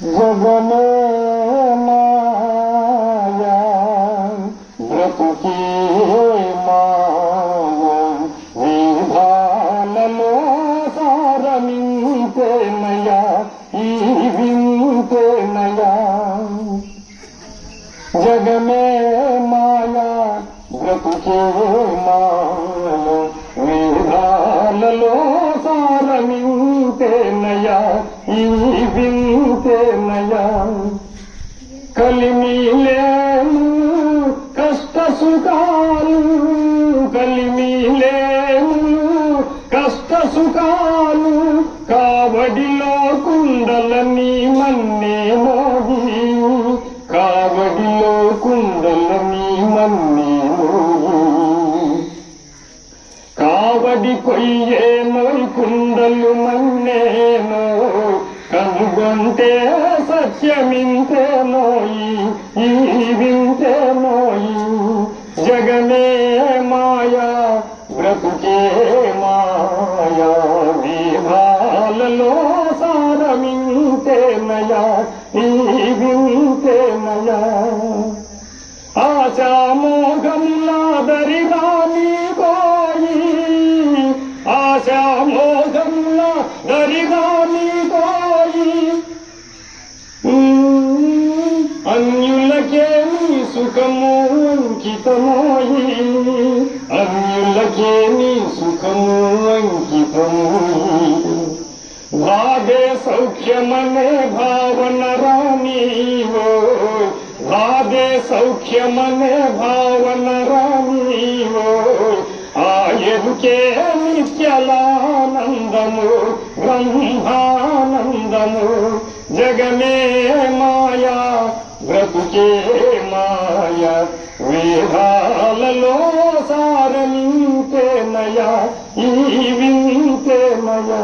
జగమే మాయా బ్రతుకే మాయా విధానలో సారమింతేనయా ఈ వింతేనయా జగమే మాయా బ్రతుకే మాయా వేదాలలో సారమింతేనయా ఈ వింతేనయా కలిమిలేము కష్ట సుఖాలు. కలిమిలేము కష్ట సుఖాలు. కావడిలో కుండలని మన్నే మోగి. కావడిలో కుండలని మన్నే మోగి. కావడి నోయి కుండలు మన్నేనో అంతే సత్యమింతేనోయి ఈ వింతేనోయి జగమే మాయా బ్రతుకే మాయా విభాలలో సారమింతేనయా ఈ వింతేనయా. ఆశామోఘములాదరి రాని కోయి ఆశామోఘములా దరి అన్యులకే సుఖము అంకితమోయి అన్యులకే సుఖము అంకితమోయి భాగే సౌఖ్యమనే భావన రానీవో భాగే సౌఖ్యమనే భావన రానీవో ఆయుకే నిత్యలానందము బ్రహ్మానందము జగమే బ్రతుకే మాయా వేదాలలో సారమింతేనయా ఈ వింతే వింతేనయా